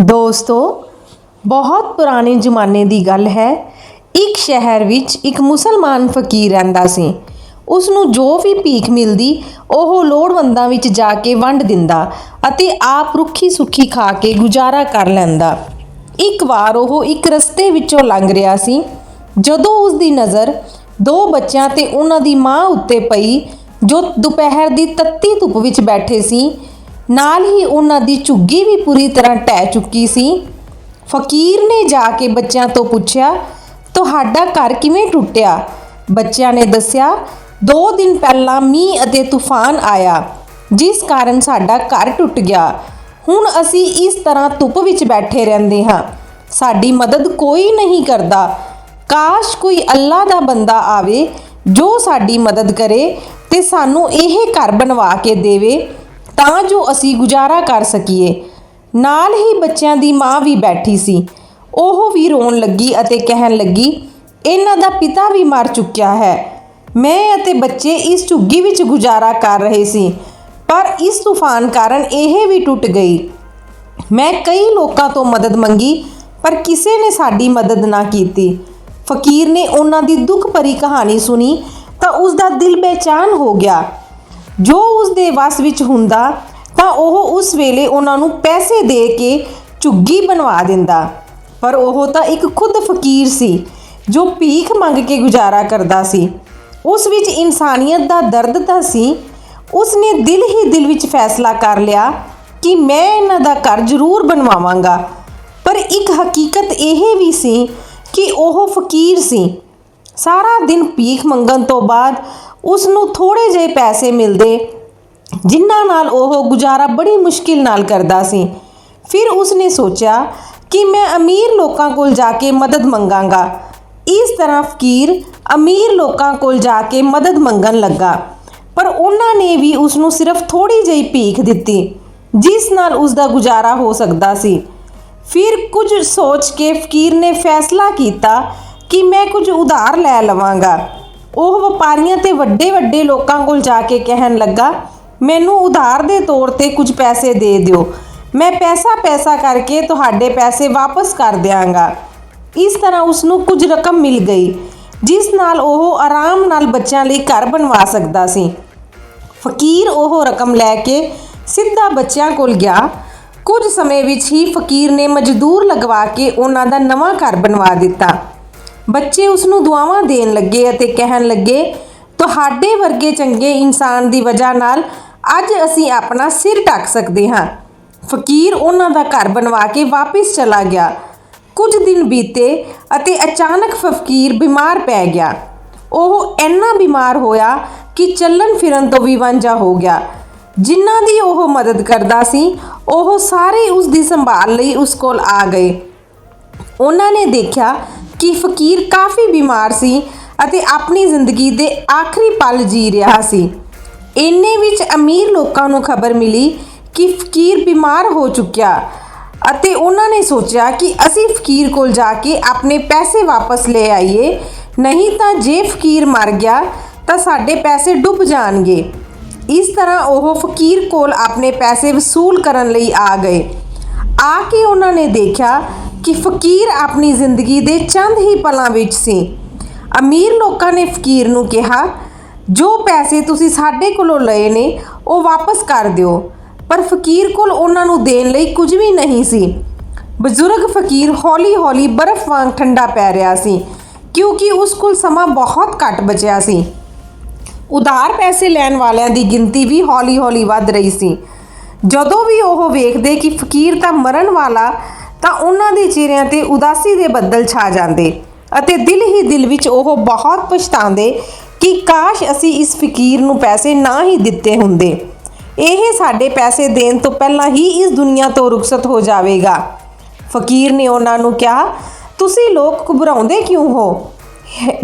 ਦੋਸਤੋ, ਬਹੁਤ ਪੁਰਾਣੇ ਜ਼ਮਾਨੇ ਦੀ ਗੱਲ ਹੈ। ਇੱਕ ਸ਼ਹਿਰ ਵਿੱਚ ਇੱਕ ਮੁਸਲਮਾਨ ਫਕੀਰ ਰਹਿੰਦਾ ਸੀ। ਉਸ ਨੂੰ ਜੋ ਵੀ ਭੀਖ ਮਿਲਦੀ, ਉਹ ਲੋੜਵੰਦਾਂ ਵਿੱਚ ਜਾ ਕੇ ਵੰਡ ਦਿੰਦਾ ਅਤੇ ਆਪ ਰੁੱਖੀ ਸੁੱਖੀ ਖਾ ਕੇ ਗੁਜ਼ਾਰਾ ਕਰ ਲੈਂਦਾ। ਇੱਕ ਵਾਰ ਉਹ ਇੱਕ ਰਸਤੇ ਵਿੱਚੋਂ ਲੰਘ ਰਿਹਾ ਸੀ। ਜਦੋਂ ਉਸ ਦੀ ਨਜ਼ਰ ਦੋ ਬੱਚਿਆਂ ਤੇ ਉਹਨਾਂ ਦੀ ਮਾਂ ਉੱਤੇ ਪਈ, ਜੋ ਦੁਪਹਿਰ ਦੀ ਤੱਤੀ ਧੁੱਪ ਵਿੱਚ ਬੈਠੇ ਸੀ ਨਾਲ ਹੀ ਉਹਨਾਂ ਦੀ ਝੁੱਗੀ ਵੀ ਪੂਰੀ ਤਰ੍ਹਾਂ ਟਹਿ ਚੁੱਕੀ ਸੀ। ਫਕੀਰ ਨੇ ਜਾ ਕੇ ਬੱਚਿਆਂ ਤੋਂ ਪੁੱਛਿਆ, ਤੁਹਾਡਾ ਘਰ ਕਿਵੇਂ ਟੁੱਟਿਆ? ਬੱਚਿਆਂ ਨੇ ਦੱਸਿਆ, ਦੋ ਦਿਨ ਪਹਿਲਾਂ ਮੀਂਹ ਅਤੇ ਤੂਫਾਨ ਆਇਆ, ਜਿਸ ਕਾਰਨ ਸਾਡਾ ਘਰ ਟੁੱਟ ਗਿਆ। ਹੁਣ ਅਸੀਂ ਇਸ ਤਰ੍ਹਾਂ ਧੁੱਪ ਵਿੱਚ ਬੈਠੇ ਰਹਿੰਦੇ ਹਾਂ। ਸਾਡੀ ਮਦਦ ਕੋਈ ਨਹੀਂ ਕਰਦਾ। ਕਾਸ਼ ਕੋਈ ਅੱਲਾ ਦਾ ਬੰਦਾ ਆਵੇ ਜੋ ਸਾਡੀ ਮਦਦ ਕਰੇ ਤੇ ਸਾਨੂੰ ਇਹ ਘਰ ਬਣਵਾ ਕੇ ਦੇਵੇ। ਤਾਂ ਜੋ ਅਸੀਂ ਗੁਜ਼ਾਰਾ ਕਰ ਸਕੀਏ। ਨਾਲ ਹੀ ਬੱਚਿਆਂ ਦੀ ਮਾਂ ਵੀ ਬੈਠੀ ਸੀ। ਉਹ ਵੀ ਰੋਣ ਲੱਗੀ ਅਤੇ ਕਹਿਣ ਲੱਗੀ, ਇਹਨਾਂ ਦਾ ਪਿਤਾ ਵੀ ਮਰ ਚੁੱਕਿਆ ਹੈ। ਮੈਂ ਅਤੇ ਬੱਚੇ ਇਸ ਝੁੱਗੀ ਵਿੱਚ ਗੁਜ਼ਾਰਾ ਕਰ ਰਹੇ ਸੀ, ਪਰ ਇਸ ਤੂਫਾਨ ਕਾਰਨ ਇਹ ਵੀ ਟੁੱਟ ਗਈ। ਮੈਂ ਕਈ ਲੋਕਾਂ ਤੋਂ ਮਦਦ ਮੰਗੀ, ਪਰ ਕਿਸੇ ਨੇ ਸਾਡੀ ਮਦਦ ਨਾ ਕੀਤੀ। ਫਕੀਰ ਨੇ ਉਹਨਾਂ ਦੀ ਦੁੱਖ ਭਰੀ ਕਹਾਣੀ ਸੁਣੀ ਤਾਂ ਉਸ ਦਾ ਦਿਲ ਬੇਚੈਨ ਹੋ ਗਿਆ। ਜੋ ਉਸ ਦੇ ਵਸ ਵਿੱਚ ਹੁੰਦਾ, ਤਾਂ ਉਹ ਉਸ ਵੇਲੇ ਉਹਨਾਂ ਨੂੰ ਪੈਸੇ ਦੇ ਕੇ ਝੁੱਗੀ ਬਣਵਾ ਦਿੰਦਾ। ਪਰ ਉਹ ਤਾਂ ਇੱਕ ਖੁਦ ਫਕੀਰ ਸੀ, ਜੋ ਭੀਖ ਮੰਗ ਕੇ ਗੁਜ਼ਾਰਾ ਕਰਦਾ ਸੀ। ਉਸ ਵਿੱਚ ਇਨਸਾਨੀਅਤ ਦਾ ਦਰਦ ਤਾਂ ਸੀ। ਉਸ ਨੇ ਦਿਲ ਹੀ ਦਿਲ ਵਿੱਚ ਫੈਸਲਾ ਕਰ ਲਿਆ ਕਿ ਮੈਂ ਇਹਨਾਂ ਦਾ ਘਰ ਜ਼ਰੂਰ ਬਣਵਾਵਾਂਗਾ। ਪਰ ਇੱਕ ਹਕੀਕਤ ਇਹ ਵੀ ਸੀ ਕਿ ਉਹ ਫਕੀਰ ਸੀ। ਸਾਰਾ ਦਿਨ ਭੀਖ ਮੰਗਣ ਤੋਂ ਬਾਅਦ ਉਸ ਨੂੰ ਥੋੜੇ ਜਿਹੇ ਪੈਸੇ ਮਿਲਦੇ, ਜਿਨ੍ਹਾਂ ਨਾਲ ਉਹ ਗੁਜ਼ਾਰਾ ਬੜੀ ਮੁਸ਼ਕਿਲ ਨਾਲ ਕਰਦਾ ਸੀ। ਫਿਰ ਉਸਨੇ ਸੋਚਿਆ ਕਿ ਮੈਂ ਅਮੀਰ ਲੋਕਾਂ ਕੋਲ ਜਾ ਕੇ ਮਦਦ ਮੰਗਾਂਗਾ। ਇਸ ਤਰ੍ਹਾਂ ਫਕੀਰ ਅਮੀਰ ਲੋਕਾਂ ਕੋਲ ਜਾ ਕੇ ਮਦਦ ਮੰਗਣ ਲੱਗਾ। ਪਰ ਉਹਨਾਂ ਨੇ ਵੀ ਉਸ ਨੂੰ ਸਿਰਫ ਥੋੜੀ ਜਿਹੀ ਭੀਖ ਦਿੱਤੀ, ਜਿਸ ਨਾਲ ਉਸ ਦਾ ਗੁਜ਼ਾਰਾ ਹੋ ਸਕਦਾ ਸੀ। ਫਿਰ ਕੁਝ ਸੋਚ ਕੇ ਫਕੀਰ ਨੇ ਫੈਸਲਾ ਕੀਤਾ ਕਿ ਮੈਂ ਕੁਝ ਉਧਾਰ ਲੈ ਲਵਾਂਗਾ। ਉਹ ਵਪਾਰੀਆਂ ਤੇ ਵੱਡੇ ਵੱਡੇ ਲੋਕਾਂ ਕੋਲ ਜਾ ਕੇ ਕਹਿਣ ਲੱਗਾ, ਮੈਨੂੰ ਉਧਾਰ ਦੇ ਤੌਰ ਤੇ ਕੁਝ ਪੈਸੇ ਦੇ ਦਿਓ। ਮੈਂ ਪੈਸਾ ਪੈਸਾ ਕਰਕੇ ਤੁਹਾਡੇ ਪੈਸੇ ਵਾਪਸ ਕਰ ਦਿਆਂਗਾ। ਇਸ ਤਰ੍ਹਾਂ ਉਸ ਨੂੰ ਕੁਝ ਰਕਮ ਮਿਲ ਗਈ, ਜਿਸ ਨਾਲ ਉਹ ਆਰਾਮ ਨਾਲ ਬੱਚਿਆਂ ਲਈ ਘਰ ਬਣਵਾ ਸਕਦਾ ਸੀ। ਫਕੀਰ ਉਹ ਰਕਮ ਲੈ ਕੇ ਸਿੱਧਾ ਬੱਚਿਆਂ ਕੋਲ ਗਿਆ। ਕੁਝ ਸਮੇਂ ਵਿੱਚ ਹੀ ਫਕੀਰ ਨੇ ਮਜ਼ਦੂਰ ਲਗਵਾ ਕੇ ਉਹਨਾਂ ਦਾ ਨਵਾਂ ਘਰ ਬਣਵਾ ਦਿੱਤਾ। ਬੱਚੇ ਉਸ ਨੂੰ ਦੁਆਵਾਂ ਦੇਣ ਲੱਗੇ ਅਤੇ ਕਹਿਣ ਲੱਗੇ, ਤੁਹਾਡੇ ਵਰਗੇ ਚੰਗੇ ਇਨਸਾਨ ਦੀ ਵਜ੍ਹਾ ਨਾਲ ਅੱਜ ਅਸੀਂ ਆਪਣਾ ਸਿਰ ਢੱਕ ਸਕਦੇ ਹਾਂ। ਫਕੀਰ ਉਹਨਾਂ ਦਾ ਘਰ ਬਣਵਾ ਕੇ ਵਾਪਸ ਚਲਾ ਗਿਆ। ਕੁਝ ਦਿਨ ਬੀਤੇ ਅਤੇ ਅਚਾਨਕ ਫਕੀਰ ਬਿਮਾਰ ਪੈ ਗਿਆ। ਉਹ ਇੰਨਾ ਬਿਮਾਰ ਹੋਇਆ ਕਿ ਚੱਲਣ ਫਿਰਨ ਤੋਂ ਵੀ ਵਾਂਝਾ ਹੋ ਗਿਆ। ਜਿਨ੍ਹਾਂ ਦੀ ਉਹ ਮਦਦ ਕਰਦਾ ਸੀ, ਉਹ ਸਾਰੇ ਉਸ ਦੀ ਸੰਭਾਲ ਲਈ ਉਸ ਕੋਲ ਆ ਗਏ। ਉਹਨਾਂ ਨੇ ਦੇਖਿਆ ਕਿ ਫਕੀਰ ਕਾਫੀ ਬਿਮਾਰ ਸੀ ਅਤੇ ਆਪਣੀ ਜ਼ਿੰਦਗੀ ਦੇ ਆਖਰੀ ਪਲ ਜੀ ਰਿਹਾ ਸੀ। ਇੰਨੇ ਵਿੱਚ ਅਮੀਰ ਲੋਕਾਂ ਨੂੰ ਖਬਰ ਮਿਲੀ ਕਿ ਫਕੀਰ ਬਿਮਾਰ ਹੋ ਚੁੱਕਿਆ ਅਤੇ ਉਹਨਾਂ ਨੇ ਸੋਚਿਆ ਕਿ ਅਸੀਂ ਫਕੀਰ ਕੋਲ ਜਾ ਕੇ ਆਪਣੇ ਪੈਸੇ ਵਾਪਸ ਲੈ ਆਈਏ। ਨਹੀਂ ਤਾਂ ਜੇ ਫਕੀਰ ਮਰ ਗਿਆ ਤਾਂ ਸਾਡੇ ਪੈਸੇ ਡੁੱਬ ਜਾਣਗੇ। ਇਸ ਤਰ੍ਹਾਂ ਉਹ ਫਕੀਰ ਕੋਲ ਆਪਣੇ ਪੈਸੇ ਵਸੂਲ ਕਰਨ ਲਈ ਆ ਗਏ। ਆ ਕੇ ਉਹਨਾਂ ਨੇ ਦੇਖਿਆ ਕਿ ਫਕੀਰ ਆਪਣੀ ਜ਼ਿੰਦਗੀ ਦੇ ਚੰਦ ਹੀ ਪਲਾਂ ਵਿੱਚ ਸੀ। ਅਮੀਰ ਲੋਕਾਂ ਨੇ ਫਕੀਰ ਨੂੰ ਕਿਹਾ, ਜੋ ਪੈਸੇ ਤੁਸੀਂ ਸਾਡੇ ਕੋਲੋਂ ਲਏ ਨੇ, ਉਹ ਵਾਪਸ ਕਰ ਦਿਓ। ਪਰ ਫਕੀਰ ਕੋਲ ਉਹਨਾਂ ਨੂੰ ਦੇਣ ਲਈ ਕੁਝ ਵੀ ਨਹੀਂ ਸੀ। ਬਜ਼ੁਰਗ ਫਕੀਰ ਹੌਲੀ-ਹੌਲੀ ਬਰਫ਼ ਵਾਂਗ ਠੰਡਾ ਪੈ ਰਿਹਾ ਸੀ, ਕਿਉਂਕਿ ਉਸ ਕੋਲ ਸਮਾਂ ਬਹੁਤ ਘੱਟ ਬਚਿਆ ਸੀ। ਉਧਾਰ ਪੈਸੇ ਲੈਣ ਵਾਲਿਆਂ ਦੀ ਗਿਣਤੀ ਵੀ ਹੌਲੀ-ਹੌਲੀ ਵੱਧ ਰਹੀ ਸੀ। ਜਦੋਂ ਵੀ ਉਹ ਵੇਖਦੇ ਕਿ ਫਕੀਰ ਤਾਂ ਮਰਨ ਵਾਲਾ ਤਾਂ ਉਹਨਾਂ ਦੇ ਚਿਹਰਿਆਂ ਤੇ ਉਦਾਸੀ ਦੇ ਬੱਦਲ ਛਾ ਜਾਂਦੇ ਅਤੇ ਦਿਲ ਹੀ ਦਿਲ ਵਿੱਚ ਉਹ ਬਹੁਤ ਪਛਤਾਉਂਦੇ ਕਿ ਕਾਸ਼ ਅਸੀਂ ਇਸ ਫਕੀਰ ਨੂੰ ਪੈਸੇ ਨਾ ਹੀ ਦਿੱਤੇ ਹੁੰਦੇ। ਇਹ ਸਾਡੇ ਪੈਸੇ ਦੇਣ ਤੋਂ ਪਹਿਲਾਂ ਹੀ ਇਸ ਦੁਨੀਆ ਤੋਂ ਰੁਖਸਤ ਹੋ ਜਾਵੇਗਾ। ਫਕੀਰ ਨੇ ਉਹਨਾਂ ਨੂੰ ਕਿਹਾ, ਤੁਸੀਂ ਲੋਕ ਘਬਰਾਉਂਦੇ ਕਿਉਂ ਹੋ?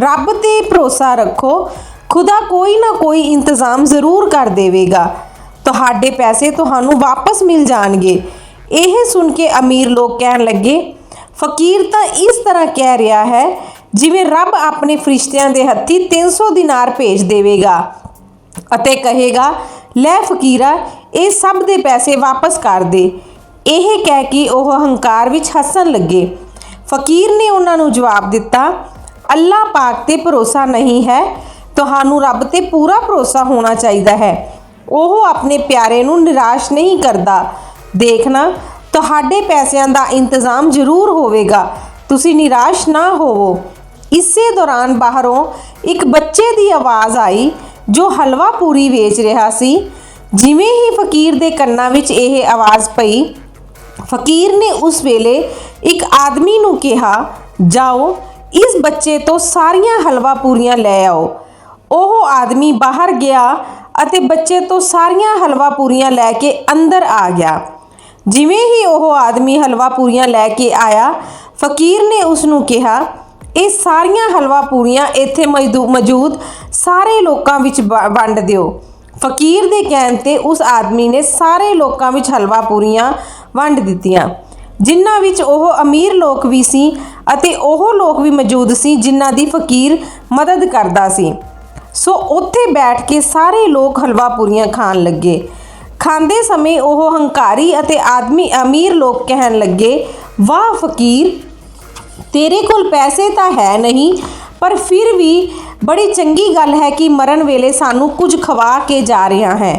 ਰੱਬ ਤੇ ਭਰੋਸਾ ਰੱਖੋ, ਖੁਦਾ ਕੋਈ ਨਾ ਕੋਈ ਇੰਤਜ਼ਾਮ ਜ਼ਰੂਰ ਕਰ ਦੇਵੇਗਾ। ਤੁਹਾਡੇ ਪੈਸੇ ਤੁਹਾਨੂੰ ਵਾਪਸ ਮਿਲ ਜਾਣਗੇ। ਇਹ ਸੁਣ ਕੇ ਅਮੀਰ ਲੋਕ ਕਹਿਣ ਲੱਗੇ, ਫਕੀਰ ਤਾਂ ਇਸ ਤਰ੍ਹਾਂ ਕਹਿ ਰਿਹਾ ਹੈ, ਜਿਵੇਂ ਰੱਬ ਆਪਣੇ ਫਰਿਸ਼ਤਿਆਂ ਦੇ ਹੱਥੀ 300 ਦਿਨਾਰ ਭੇਜ ਦੇਵੇਗਾ ਅਤੇ ਕਹੇਗਾ, ਲੈ ਫਕੀਰਾ, ਇਹ ਸਭ ਦੇ ਪੈਸੇ ਵਾਪਸ ਕਰ ਦੇ। ਇਹ ਕਹਿ ਕੇ ਉਹ ਹੰਕਾਰ ਵਿੱਚ ਹੱਸਣ ਲੱਗੇ। ਫਕੀਰ ਨੇ ਉਹਨਾਂ ਨੂੰ ਜਵਾਬ ਦਿੱਤਾ, ਅੱਲਾਹ ਪਾਕ ਤੇ ਭਰੋਸਾ ਨਹੀਂ ਹੈ, ਤੁਹਾਨੂੰ ਰੱਬ ਤੇ ਪੂਰਾ ਭਰੋਸਾ ਹੋਣਾ ਚਾਹੀਦਾ ਹੈ। ਉਹ ਆਪਣੇ ਪਿਆਰੇ ਨੂੰ ਨਿਰਾਸ਼ ਨਹੀਂ ਕਰਦਾ। ਦੇਖਣਾ, ਤੁਹਾਡੇ ਪੈਸਿਆਂ ਦਾ ਇੰਤਜ਼ਾਮ ਜ਼ਰੂਰ ਹੋਵੇਗਾ। ਤੁਸੀਂ ਨਿਰਾਸ਼ ਨਾ ਹੋਵੋ। ਇਸੇ ਦੌਰਾਨ ਬਾਹਰੋਂ ਇੱਕ ਬੱਚੇ ਦੀ ਆਵਾਜ਼ ਆਈ, ਜੋ ਹਲਵਾ ਪੂਰੀ ਵੇਚ ਰਿਹਾ ਸੀ। ਜਿਵੇਂ ਹੀ ਫਕੀਰ ਦੇ ਕੰਨਾਂ ਵਿੱਚ ਇਹ ਆਵਾਜ਼ ਪਈ, ਫਕੀਰ ਨੇ ਉਸ ਵੇਲੇ ਇੱਕ ਆਦਮੀ ਨੂੰ ਕਿਹਾ, ਜਾਓ, ਇਸ ਬੱਚੇ ਤੋਂ ਸਾਰੀਆਂ ਹਲਵਾ ਪੂਰੀਆਂ ਲੈ ਆਓ। ਉਹ ਆਦਮੀ ਬਾਹਰ ਗਿਆ ਅਤੇ ਬੱਚੇ ਤੋਂ ਸਾਰੀਆਂ ਹਲਵਾ ਪੂਰੀਆਂ ਲੈ ਕੇ ਅੰਦਰ ਆ ਗਿਆ। ਜਿਵੇਂ ਹੀ ਉਹ ਆਦਮੀ ਹਲਵਾ ਪੂਰੀਆਂ ਲੈ ਕੇ ਆਇਆ, ਫਕੀਰ ਨੇ ਉਸ ਨੂੰ ਕਿਹਾ, ਇਹ ਸਾਰੀਆਂ ਹਲਵਾ ਪੂਰੀਆਂ ਇੱਥੇ ਮੌਜੂ- ਮੌਜੂਦ ਸਾਰੇ ਲੋਕਾਂ ਵਿੱਚ ਵ- ਵੰਡ ਦਿਓ। ਫਕੀਰ ਦੇ ਕਹਿਣ ਤੇ ਉਸ ਆਦਮੀ ਨੇ ਸਾਰੇ ਲੋਕਾਂ ਵਿੱਚ ਹਲਵਾ ਪੂਰੀਆਂ ਵੰਡ ਦਿੱਤੀਆਂ, ਜਿਨ੍ਹਾਂ ਵਿੱਚ ਉਹ ਅਮੀਰ ਲੋਕ ਵੀ ਸੀ ਅਤੇ ਉਹ ਲੋਕ ਵੀ ਮੌਜੂਦ ਸੀ ਜਿਨ੍ਹਾਂ ਦੀ ਫਕੀਰ ਮਦਦ ਕਰਦਾ ਸੀ। ਸੋ ਉੱਥੇ ਬੈਠ ਕੇ ਸਾਰੇ ਲੋਕ ਹਲਵਾ ਪੂਰੀਆਂ ਖਾਣ ਲੱਗੇ। ਖਾਂਦੇ ਸਮੇਂ ਉਹ ਹੰਕਾਰੀ ਅਤੇ ਆਦਮੀ ਅਮੀਰ ਲੋਕ ਕਹਿਣ ਲੱਗੇ, ਵਾਹ ਫਕੀਰ, ਤੇਰੇ ਕੋਲ ਪੈਸੇ ਤਾਂ ਹੈ ਨਹੀਂ, ਪਰ ਫਿਰ ਵੀ ਬੜੀ ਚੰਗੀ ਗੱਲ ਹੈ ਕਿ ਮਰਨ ਵੇਲੇ ਸਾਨੂੰ ਕੁਝ ਖਵਾ ਕੇ ਜਾ ਰਿਹਾ ਹੈ।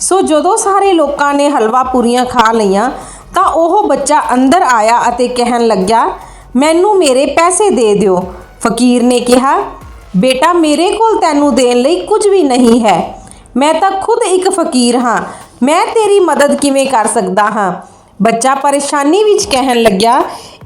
ਸੋ ਜਦੋਂ ਸਾਰੇ ਲੋਕਾਂ ਨੇ ਹਲਵਾ ਪੂਰੀਆਂ ਖਾ ਲਈਆਂ, ਤਾਂ ਉਹ ਬੱਚਾ ਅੰਦਰ ਆਇਆ ਅਤੇ ਕਹਿਣ ਲੱਗਿਆ, ਮੈਨੂੰ ਮੇਰੇ ਪੈਸੇ ਦੇ ਦਿਓ। ਫਕੀਰ ਨੇ ਕਿਹਾ, ਬੇਟਾ, ਮੇਰੇ ਕੋਲ ਤੈਨੂੰ ਦੇਣ ਲਈ ਕੁਝ ਵੀ ਨਹੀਂ ਹੈ। ਮੈਂ ਤਾਂ ਖੁਦ ਇੱਕ ਫਕੀਰ ਹਾਂ ਮੈਂ ਤੇਰੀ ਮਦਦ ਕਿਵੇਂ ਕਰ ਸਕਦਾ ਹਾਂ? ਬੱਚਾ ਪਰੇਸ਼ਾਨੀ ਵਿੱਚ ਕਹਿਣ ਲੱਗਿਆ,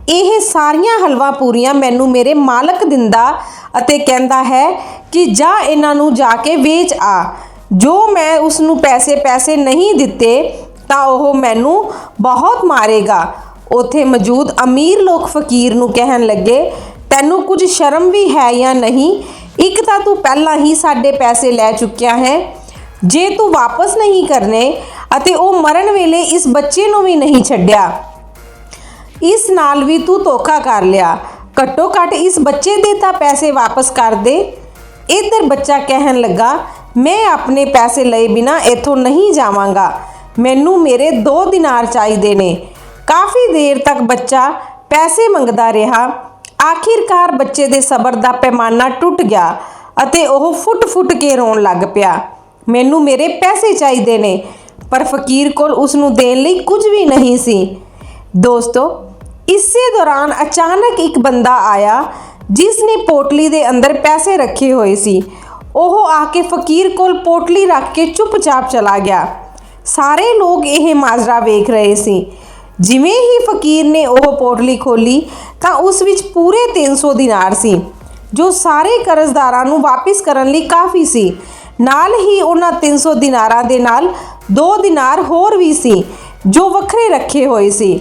ਇਹ ਸਾਰੀਆਂ ਹਲਵਾ ਪੂਰੀਆਂ ਮੈਨੂੰ ਮੇਰੇ ਮਾਲਕ ਦਿੰਦਾ ਅਤੇ ਕਹਿੰਦਾ ਹੈ ਕਿ ਜਾ ਇਹਨਾਂ ਨੂੰ ਜਾ ਕੇ ਵੇਚ ਆ। ਜੋ ਮੈਂ ਉਸ ਨੂੰ ਪੈਸੇ ਪੈਸੇ ਨਹੀਂ ਦਿੱਤੇ, ਤਾਂ ਉਹ ਮੈਨੂੰ ਬਹੁਤ ਮਾਰੇਗਾ। ਉਥੇ ਮੌਜੂਦ ਅਮੀਰ ਲੋਕ ਫਕੀਰ ਨੂੰ ਕਹਿਣ ਲੱਗੇ, ਤੈਨੂੰ ਕੁਝ ਸ਼ਰਮ ਵੀ ਹੈ ਜਾਂ ਨਹੀਂ? ਇੱਕ ਤਾਂ ਤੂੰ ਪਹਿਲਾਂ ਹੀ ਸਾਡੇ ਪੈਸੇ ਲੈ ਚੁੱਕਿਆ ਹੈ। ਜੇ ਤੂੰ ਵਾਪਸ ਨਹੀਂ ਕਰਨੇ ਅਤੇ ਉਹ ਮਰਨ ਵੇਲੇ ਇਸ ਬੱਚੇ ਨੂੰ ਵੀ ਨਹੀਂ ਛੱਡਿਆ, ਇਸ ਨਾਲ ਵੀ ਤੂੰ ਧੋਖਾ ਕਰ ਲਿਆ। ਘੱਟੋ ਘੱਟ ਇਸ ਬੱਚੇ ਦੇ ਤਾਂ ਪੈਸੇ ਵਾਪਸ ਕਰ ਦੇ। ਇੱਧਰ ਬੱਚਾ ਕਹਿਣ ਲੱਗਾ, ਮੈਂ ਆਪਣੇ ਪੈਸੇ ਲਏ ਬਿਨਾ ਇੱਥੋਂ ਨਹੀਂ ਜਾਵਾਂਗਾ। ਮੈਨੂੰ ਮੇਰੇ 2 ਦਿਨਾਰ ਚਾਹੀਦੇ ਨੇ। ਕਾਫੀ ਦੇਰ ਤੱਕ ਬੱਚਾ ਪੈਸੇ ਮੰਗਦਾ ਰਿਹਾ। ਆਖਿਰਕਾਰ ਬੱਚੇ ਦੇ ਸਬਰ ਦਾ ਪੈਮਾਨਾ ਟੁੱਟ ਗਿਆ ਅਤੇ ਉਹ ਫੁੱਟ-ਫੁੱਟ ਕੇ ਰੋਣ ਲੱਗ ਪਿਆ। ਮੈਨੂੰ ਮੇਰੇ ਪੈਸੇ ਚਾਹੀਦੇ ਨੇ। ਪਰ ਫਕੀਰ ਕੋਲ ਉਸ ਨੂੰ ਦੇਣ ਲਈ ਕੁਝ ਵੀ ਨਹੀਂ ਸੀ। ਦੋਸਤੋ, ਇਸੇ ਦੌਰਾਨ ਅਚਾਨਕ ਇੱਕ ਬੰਦਾ ਆਇਆ ਜਿਸ ਨੇ ਪੋਟਲੀ ਦੇ ਅੰਦਰ ਪੈਸੇ ਰੱਖੇ ਹੋਏ ਸੀ। ਉਹ ਆ ਕੇ ਫਕੀਰ ਕੋਲ ਪੋਟਲੀ ਰੱਖ ਕੇ ਚੁੱਪਚਾਪ ਚਲਾ ਗਿਆ। ਸਾਰੇ ਲੋਕ ਇਹ ਮਾਜਰਾ ਵੇਖ ਰਹੇ ਸੀ। ਜਿਵੇਂ ਹੀ ਫਕੀਰ ਨੇ ਉਹ ਪੋਟਲੀ ਖੋਲੀ ਤਾਂ ਉਸ ਵਿੱਚ ਪੂਰੇ 300 ਦਿਨਾਰ ਸੀ, ਜੋ ਸਾਰੇ ਕਰਜ਼ਦਾਰਾਂ ਨੂੰ ਵਾਪਿਸ ਕਰਨ ਲਈ ਕਾਫੀ ਸੀ। ਨਾਲ ਹੀ ਉਹਨਾਂ 300 ਦਿਨਾਰਾਂ ਦੇ ਨਾਲ 2 ਦਿਨਾਰ ਹੋਰ ਵੀ ਸੀ, ਜੋ ਵੱਖਰੇ ਰੱਖੇ ਹੋਏ ਸੀ।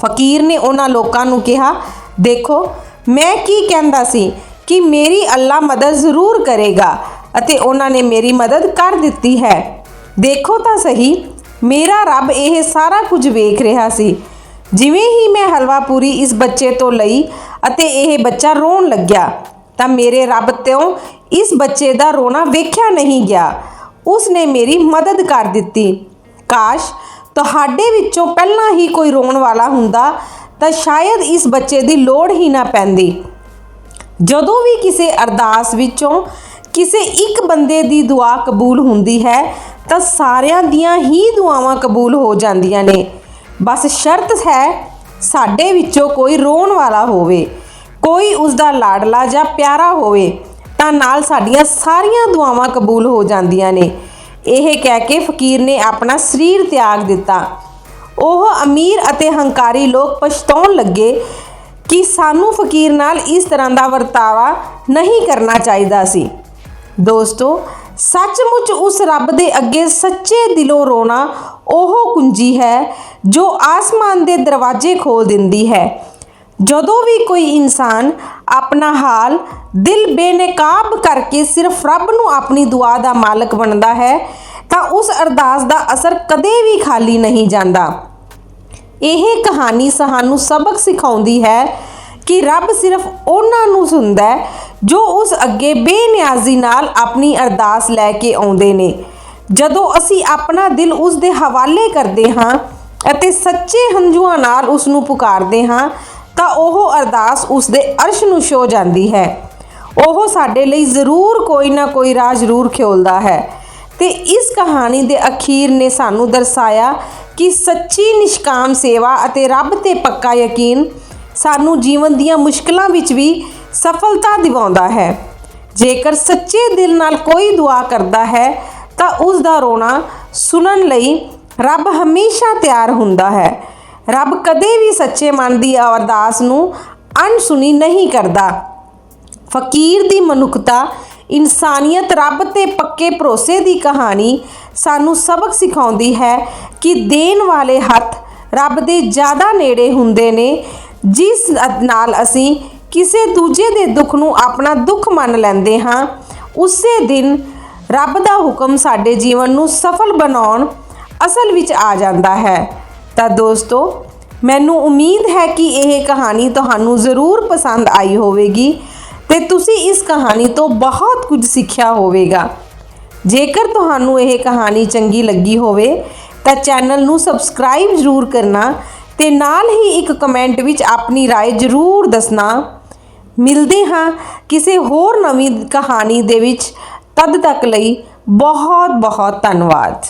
ਫਕੀਰ ਨੇ ਉਹਨਾਂ ਲੋਕਾਂ ਨੂੰ ਕਿਹਾ, ਦੇਖੋ, ਮੈਂ ਕੀ ਕਹਿੰਦਾ ਸੀ ਕਿ ਮੇਰੀ ਅੱਲਾ ਮਦਦ ਜ਼ਰੂਰ ਕਰੇਗਾ ਅਤੇ ਉਹਨਾਂ ਨੇ ਮੇਰੀ ਮਦਦ ਕਰ ਦਿੱਤੀ ਹੈ। ਦੇਖੋ ਤਾਂ ਸਹੀ, ਮੇਰਾ ਰੱਬ ਇਹ ਸਾਰਾ ਕੁਝ ਵੇਖ ਰਿਹਾ ਸੀ। ਜਿਵੇਂ ਹੀ ਮੈਂ ਹਲਵਾ ਪੂਰੀ ਇਸ ਬੱਚੇ ਤੋਂ ਲਈ ਅਤੇ ਇਹ ਬੱਚਾ ਰੋਣ ਲੱਗਿਆ ਤਾਂ ਮੇਰੇ ਰੱਬ ਤੋਂ ਇਸ ਬੱਚੇ ਦਾ ਰੋਣਾ ਵੇਖਿਆ ਨਹੀਂ ਗਿਆ। ਉਸ ਨੇ ਮੇਰੀ ਮਦਦ ਕਰ ਦਿੱਤੀ। ਕਾਸ਼ ਤੁਹਾਡੇ ਵਿੱਚੋਂ ਪਹਿਲਾਂ ਹੀ ਕੋਈ ਰੋਣ ਵਾਲਾ ਹੁੰਦਾ ਤਾਂ ਸ਼ਾਇਦ ਇਸ ਬੱਚੇ ਦੀ ਲੋੜ ਹੀ ਨਾ ਪੈਂਦੀ। ਜਦੋਂ ਵੀ ਕਿਸੇ ਅਰਦਾਸ ਵਿੱਚੋਂ ਕਿਸੇ ਇੱਕ ਬੰਦੇ ਦੀ ਦੁਆ ਕਬੂਲ ਹੁੰਦੀ ਹੈ ਤਾਂ ਸਾਰਿਆਂ ਦੀਆਂ ਹੀ ਦੁਆਵਾਂ ਕਬੂਲ ਹੋ ਜਾਂਦੀਆਂ ਨੇ। ਬਸ ਸ਼ਰਤ ਹੈ ਸਾਡੇ ਵਿੱਚੋਂ ਕੋਈ ਰੋਣ ਵਾਲਾ ਹੋਵੇ। ਕੋਈ ਉਸ ਦਾ ਲਾਡਲਾ ਜਾਂ ਪਿਆਰਾ ਹੋਵੇ, ਤਾਂ ਨਾਲ ਸਾਡੀਆਂ ਸਾਰੀਆਂ ਦੁਆਵਾਂ ਕਬੂਲ ਹੋ ਜਾਂਦੀਆਂ ਨੇ। ਇਹ ਕਹਿ ਕੇ ਫਕੀਰ ਨੇ ਆਪਣਾ ਸਰੀਰ ਤਿਆਗ ਦਿੱਤਾ। ਉਹ ਅਮੀਰ ਅਤੇ ਹੰਕਾਰੀ ਲੋਕ ਪਛਤਾਉਣ ਲੱਗੇ ਕਿ ਸਾਨੂੰ ਫਕੀਰ ਨਾਲ ਇਸ ਤਰ੍ਹਾਂ ਦਾ ਵਰਤਾਵਾ ਨਹੀਂ ਕਰਨਾ ਚਾਹੀਦਾ ਸੀ। ਦੋਸਤੋ, ਸੱਚਮੁੱਚ ਉਸ ਰੱਬ ਦੇ ਅੱਗੇ ਸੱਚੇ ਦਿਲੋਂ ਰੋਣਾ ਉਹ ਕੁੰਜੀ ਹੈ ਜੋ ਆਸਮਾਨ ਦੇ ਦਰਵਾਜ਼ੇ ਖੋਲ ਦਿੰਦੀ ਹੈ। ਜਦੋਂ ਵੀ ਕੋਈ ਇਨਸਾਨ ਆਪਣਾ ਹਾਲ ਦਿਲ ਬੇਨਕਾਬ ਕਰਕੇ ਸਿਰਫ ਰੱਬ ਨੂੰ ਆਪਣੀ ਦੁਆ ਦਾ ਮਾਲਕ ਬਣਦਾ ਹੈ, ਤਾਂ ਉਸ ਅਰਦਾਸ ਦਾ ਅਸਰ ਕਦੇ ਵੀ ਖਾਲੀ ਨਹੀਂ ਜਾਂਦਾ। ਇਹ ਕਹਾਣੀ ਸਾਨੂੰ ਸਬਕ ਸਿਖਾਉਂਦੀ ਹੈ ਕਿ ਰੱਬ ਸਿਰਫ ਉਹਨਾਂ ਨੂੰ ਸੁਣਦਾ ਹੈ ਜੋ ਉਸ ਅੱਗੇ ਬੇਨਿਆਜ਼ੀ ਨਾਲ ਆਪਣੀ ਅਰਦਾਸ ਲੈ ਕੇ ਆਉਂਦੇ ਨੇ। ਜਦੋਂ ਅਸੀਂ ਆਪਣਾ ਦਿਲ ਉਸ ਦੇ ਹਵਾਲੇ ਕਰਦੇ ਹਾਂ ਅਤੇ ਸੱਚੇ ਹੰਝੂਆਂ ਨਾਲ ਉਸ ਨੂੰ ਪੁਕਾਰਦੇ ਹਾਂ ਤਾਂ ਉਹ ਅਰਦਾਸ ਉਸ ਦੇ ਅਰਸ਼ ਨੂੰ ਛੋ ਜਾਂਦੀ ਹੈ। ਉਹ ਸਾਡੇ ਲਈ ਜ਼ਰੂਰ ਕੋਈ ਨਾ ਕੋਈ ਰਾਹ ਜ਼ਰੂਰ ਖੋਲਦਾ ਹੈ। ਤੇ ਇਸ ਕਹਾਣੀ ਦੇ ਅਖੀਰ ਨੇ ਸਾਨੂੰ ਦਰਸਾਇਆ ਕਿ ਸੱਚੀ ਨਿਸ਼ਕਾਮ ਸੇਵਾ ਅਤੇ ਰੱਬ ਤੇ ਪੱਕਾ ਯਕੀਨ ਸਾਨੂੰ ਜੀਵਨ ਦੀਆਂ ਮੁਸ਼ਕਲਾਂ ਵਿੱਚ ਵੀ ਸਫਲਤਾ ਦਿਵਾਉਂਦਾ ਹੈ। ਜੇਕਰ ਸੱਚੇ ਦਿਲ ਨਾਲ ਕੋਈ ਦੁਆ ਕਰਦਾ ਹੈ, ਤਾਂ ਉਸ ਦਾ ਰੋਣਾ ਸੁਣਨ ਲਈ ਰੱਬ ਹਮੇਸ਼ਾ ਤਿਆਰ ਹੁੰਦਾ ਹੈ। ਰੱਬ ਕਦੇ ਵੀ ਸੱਚੇ ਮਨ ਦੀ ਅਰਦਾਸ ਨੂੰ ਅਣਸੁਣੀ ਨਹੀਂ ਕਰਦਾ। ਫਕੀਰ ਦੀ ਮਨੁੱਖਤਾ, ਇਨਸਾਨੀਅਤ, ਰੱਬ ਤੇ ਪੱਕੇ ਭਰੋਸੇ ਦੀ ਕਹਾਣੀ ਸਾਨੂੰ ਸਬਕ ਸਿਖਾਉਂਦੀ ਹੈ ਕਿ ਦੇਣ ਵਾਲੇ ਹੱਥ ਰੱਬ ਦੇ ਜ਼ਿਆਦਾ ਨੇੜੇ ਹੁੰਦੇ ਨੇ, ਜਿਸ ਨਾਲ ਅਸੀਂ ਕਿਸੇ ਦੂਜੇ ਦੇ ਦੁੱਖ ਨੂੰ ਆਪਣਾ ਦੁੱਖ ਮੰਨ ਲੈਂਦੇ ਹਾਂ। ਉਸੇ ਦਿਨ ਰੱਬ ਦਾ ਹੁਕਮ ਸਾਡੇ ਜੀਵਨ ਨੂੰ ਸਫਲ ਬਣਾਉਣ ਅਸਲ ਵਿੱਚ ਆ ਜਾਂਦਾ ਹੈ। ਤਾਂ ਦੋਸਤੋ ਮੈਨੂੰ ਉਮੀਦ ਹੈ ਕਿ ਇਹ ਕਹਾਣੀ ਤੁਹਾਨੂੰ ਜ਼ਰੂਰ ਪਸੰਦ ਆਈ ਹੋਵੇਗੀ ਤੇ ਤੁਸੀਂ ਇਸ ਕਹਾਣੀ ਤੋਂ ਬਹੁਤ ਕੁਝ ਸਿੱਖਿਆ ਹੋਵੇਗਾ ਜੇਕਰ ਤੁਹਾਨੂੰ ਇਹ ਕਹਾਣੀ ਚੰਗੀ ਲੱਗੀ ਹੋਵੇ ਤਾਂ ਚੈਨਲ ਨੂੰ ਸਬਸਕ੍ਰਾਈਬ ਜ਼ਰੂਰ ਕਰਨਾ ਤੇ ਨਾਲ ਹੀ ਇੱਕ ਕਮੈਂਟ ਵਿੱਚ ਆਪਣੀ رائے ਜ਼ਰੂਰ ਦੱਸਣਾ ਮਿਲਦੇ ਹਾਂ ਕਿਸੇ ਹੋਰ ਨਵੀਂ ਕਹਾਣੀ ਦੇ ਵਿੱਚ ਤਦ ਤੱਕ ਲਈ ਬਹੁਤ ਬਹੁਤ ਧੰਨਵਾਦ